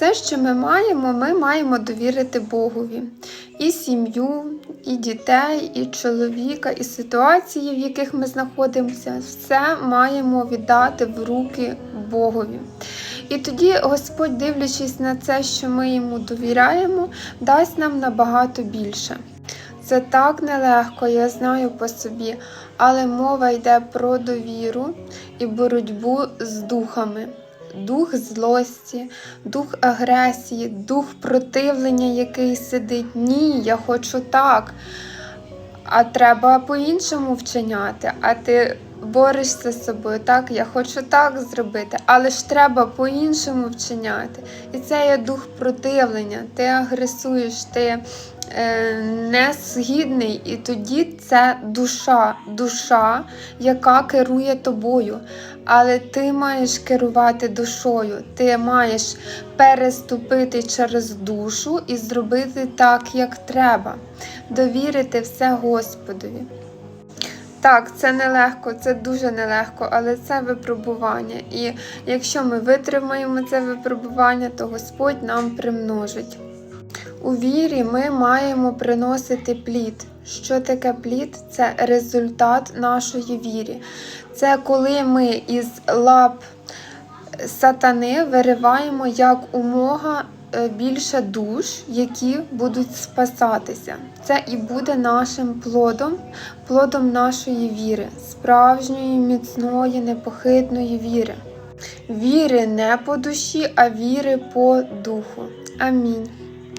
Все, що ми маємо, ми маємо довірити Богові. І сім'ю, і дітей, і чоловіка, і ситуації, в яких ми знаходимося, все маємо віддати в руки Богові. І тоді Господь, дивлячись на це, що ми йому довіряємо, дасть нам набагато більше. Це так нелегко, я знаю по собі, але мова йде про довіру і боротьбу з духами. Дух злості, дух агресії, дух противлення, який сидить. Ні, я хочу так. А треба по-іншому вчиняти. А ти борешся з собою. Так, я хочу так зробити, але ж треба по-іншому вчиняти. І це є дух противлення. Ти агресуєш, ти е, не згідний, і тоді це душа, душа, яка керує тобою. Але ти маєш керувати душою, ти маєш переступити через душу і зробити так, як треба, довірити все Господові. Так, це нелегко, це дуже нелегко, але це випробування. І якщо ми витримаємо це випробування, то Господь нам примножить. У вірі ми маємо приносити плід. Що таке плід? Це результат нашої віри. Це коли ми із лап сатани вириваємо як умога більше душ, які будуть спасатися. Це і буде нашим плодом, плодом нашої віри, справжньої, міцної, непохитної віри. Віри не по душі, а віри по духу. Амінь.